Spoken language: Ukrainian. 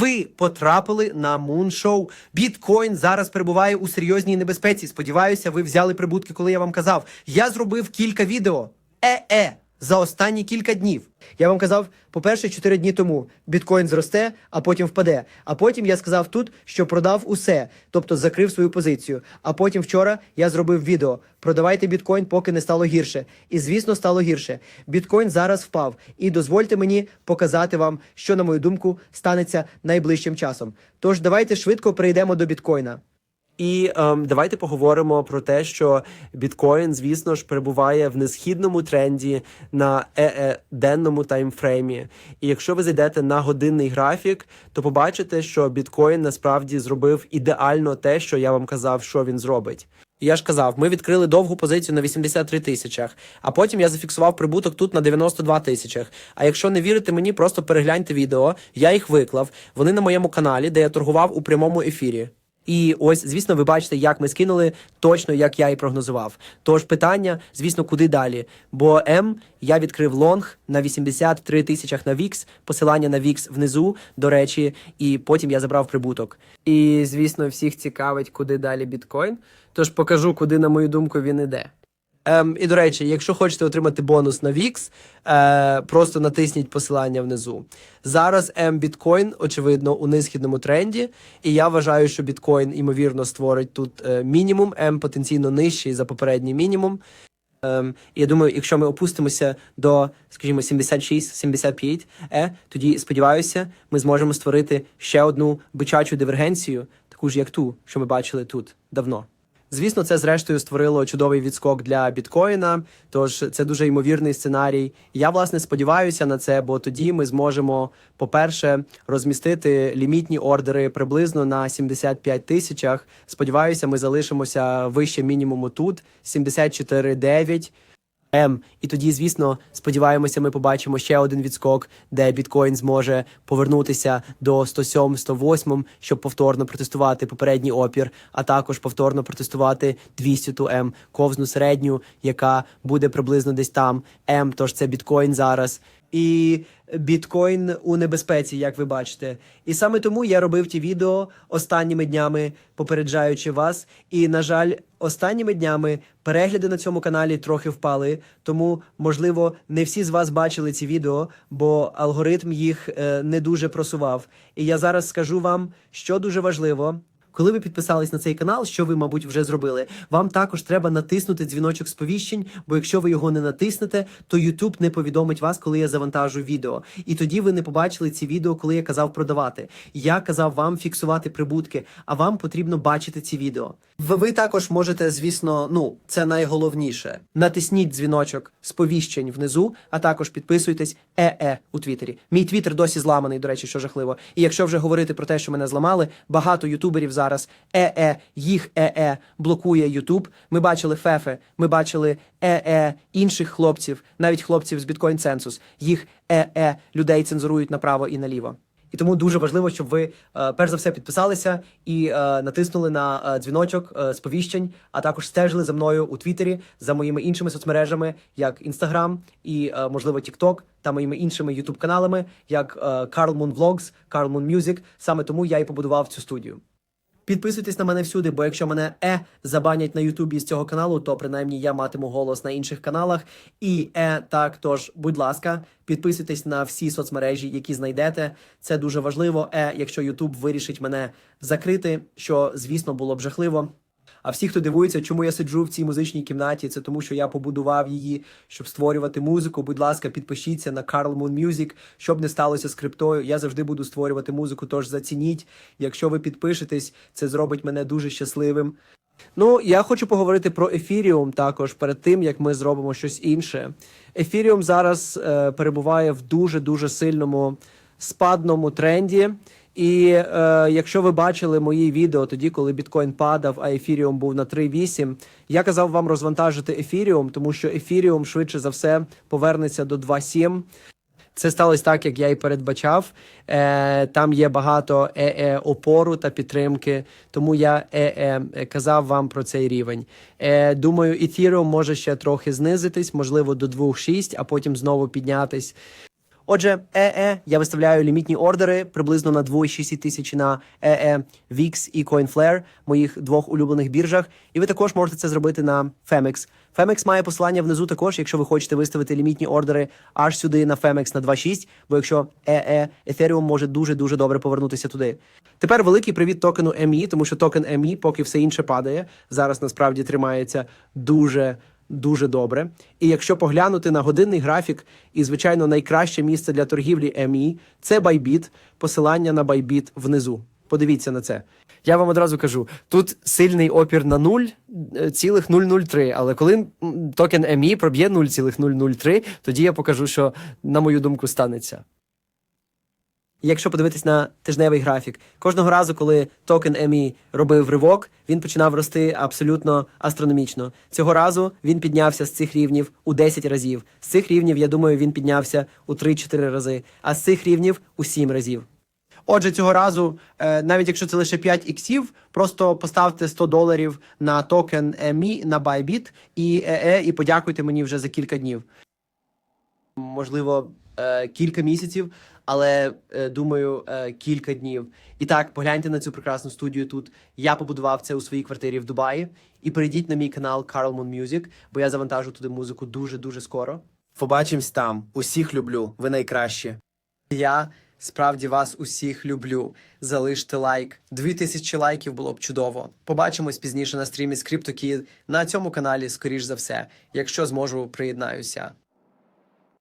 Ви потрапили на Муншоу. Біткоін зараз перебуває у серйозній небезпеці. Сподіваюся, ви взяли прибутки, коли я вам казав. Я зробив кілька відео. Е-е. За останні кілька днів. Я вам казав, по-перше, 4 дні тому біткоін зросте, а потім впаде. А потім я сказав тут, що продав усе, тобто закрив свою позицію. А потім вчора я зробив відео. Продавайте біткоін, поки не стало гірше. І звісно, стало гірше. Біткоін зараз впав. І дозвольте мені показати вам, що, на мою думку, станеться найближчим часом. Тож давайте швидко перейдемо до біткоїна. І ем, давайте поговоримо про те, що біткоін, звісно ж, перебуває в несхідному тренді на е денному таймфреймі. І якщо ви зайдете на годинний графік, то побачите, що біткоін насправді зробив ідеально те, що я вам казав, що він зробить. Я ж казав, ми відкрили довгу позицію на 83 тисячах, а потім я зафіксував прибуток тут на 92 тисячах. А якщо не вірите мені, просто перегляньте відео. Я їх виклав. Вони на моєму каналі, де я торгував у прямому ефірі. І ось, звісно, ви бачите, як ми скинули точно, як я і прогнозував. Тож питання, звісно, куди далі? Бо М я відкрив лонг на 83 тисячах на Вікс, посилання на Вікс внизу, до речі, і потім я забрав прибуток. І звісно, всіх цікавить, куди далі біткоін. Тож покажу, куди, на мою думку, він іде. Ем, і до речі, якщо хочете отримати бонус на VIX, е, просто натисніть посилання внизу. Зараз М біткоін, очевидно, у низхідному тренді, і я вважаю, що біткоін, ймовірно, створить тут е, мінімум, М потенційно нижчий за попередній мінімум. Ем, і я думаю, якщо ми опустимося до, скажімо, 76-75, е, тоді сподіваюся, ми зможемо створити ще одну бичачу дивергенцію, таку ж як ту, що ми бачили тут давно. Звісно, це зрештою створило чудовий відскок для біткоїна. Тож це дуже ймовірний сценарій. Я власне сподіваюся на це, бо тоді ми зможемо, по-перше, розмістити лімітні ордери приблизно на 75 тисячах. Сподіваюся, ми залишимося вище мінімуму тут 74,9. М. І тоді, звісно, сподіваємося, ми побачимо ще один відскок, де біткоін зможе повернутися до 107-108, щоб повторно протестувати попередній опір, а також повторно протестувати 200 ту М, ковзну середню, яка буде приблизно десь там. М, тож це біткоін зараз. І біткоін у небезпеці, як ви бачите. І саме тому я робив ті відео останніми днями, попереджаючи вас. І, на жаль, останніми днями перегляди на цьому каналі трохи впали. Тому, можливо, не всі з вас бачили ці відео, бо алгоритм їх е, не дуже просував. І я зараз скажу вам, що дуже важливо. Коли ви підписались на цей канал, що ви, мабуть, вже зробили, вам також треба натиснути дзвіночок сповіщень, бо якщо ви його не натиснете, то YouTube не повідомить вас, коли я завантажу відео. І тоді ви не побачили ці відео, коли я казав продавати. Я казав вам фіксувати прибутки, а вам потрібно бачити ці відео. Ви, також можете, звісно, ну це найголовніше. Натисніть дзвіночок сповіщень внизу, а також підписуйтесь е-е у Твіттері. Мій твіттер досі зламаний, до речі, що жахливо. І якщо вже говорити про те, що мене зламали, багато ютуберів зараз е-е, їх е-е блокує Ютуб. Ми бачили Фефе, ми бачили е-е інших хлопців, навіть хлопців з Bitcoin Census. Їх е-е людей цензурують направо і наліво. І тому дуже важливо, щоб ви е, перш за все підписалися і е, натиснули на е, дзвіночок сповіщень, а також стежили за мною у Твіттері, за моїми іншими соцмережами, як Інстаграм і можливо TikTok, та моїми іншими Ютуб каналами, як Карл Moon Vlogs, Carl Moon Music. Саме тому я і побудував цю студію. Підписуйтесь на мене всюди, бо якщо мене е забанять на Ютубі з цього каналу, то принаймні я матиму голос на інших каналах. І е так, тож, будь ласка, підписуйтесь на всі соцмережі, які знайдете. Це дуже важливо. Е, якщо Ютуб вирішить мене закрити, що звісно було б жахливо. А всі, хто дивується, чому я сиджу в цій музичній кімнаті, це тому, що я побудував її, щоб створювати музику. Будь ласка, підпишіться на Carl Moon Music, щоб не сталося з криптою. Я завжди буду створювати музику, тож зацініть. Якщо ви підпишетесь, це зробить мене дуже щасливим. Ну, я хочу поговорити про ефіріум також перед тим, як ми зробимо щось інше. Ефіріум зараз е, перебуває в дуже дуже сильному спадному тренді. І е, якщо ви бачили мої відео тоді, коли біткоін падав, а ефіріум був на 3.8, я казав вам розвантажити ефіріум, тому що ефіріум швидше за все повернеться до 2.7. Це сталося так, як я і передбачав. Е, там є багато е-е опору та підтримки, тому я е-е казав вам про цей рівень. Е, думаю, Ethereum може ще трохи знизитись, можливо, до 2.6, а потім знову піднятись. Отже, ЕЕ я виставляю лімітні ордери приблизно на 2,6 тисячі на ЕЕ, VIX і CoinFlare, моїх двох улюблених біржах. І ви також можете це зробити на Femex. Femex має посилання внизу також, якщо ви хочете виставити лімітні ордери аж сюди на Femex на 2.6, бо якщо ЕЕ, Ethereum може дуже-дуже добре повернутися туди. Тепер великий привіт токену ME, тому що токен ME, поки все інше падає, зараз насправді тримається дуже дуже добре. І якщо поглянути на годинний графік, і звичайно найкраще місце для торгівлі ME – це Bybit, посилання на Bybit внизу. Подивіться на це. Я вам одразу кажу: тут сильний опір на 0,003, але коли токен ME проб'є 0,003, тоді я покажу, що, на мою думку, станеться. Якщо подивитись на тижневий графік, кожного разу, коли токен EMI робив ривок, він починав рости абсолютно астрономічно. Цього разу він піднявся з цих рівнів у 10 разів. З цих рівнів, я думаю, він піднявся у 3-4 рази, а з цих рівнів у 7 разів. Отже, цього разу, е, навіть якщо це лише 5 іксів, просто поставте 100 доларів на токен EMI на Bybit і ЕЕ, і подякуйте мені вже за кілька днів можливо, е, кілька місяців, але е, думаю, е, кілька днів. І так, погляньте на цю прекрасну студію тут. Я побудував це у своїй квартирі в Дубаї. І перейдіть на мій канал Carl Moon Music, бо я завантажу туди музику дуже дуже скоро. Побачимось там. Усіх люблю. Ви найкращі. Я справді вас усіх люблю. Залиште лайк. Дві тисячі лайків було б чудово. Побачимось пізніше на стрімі з CryptoKid на цьому каналі, скоріш за все. Якщо зможу, приєднаюся.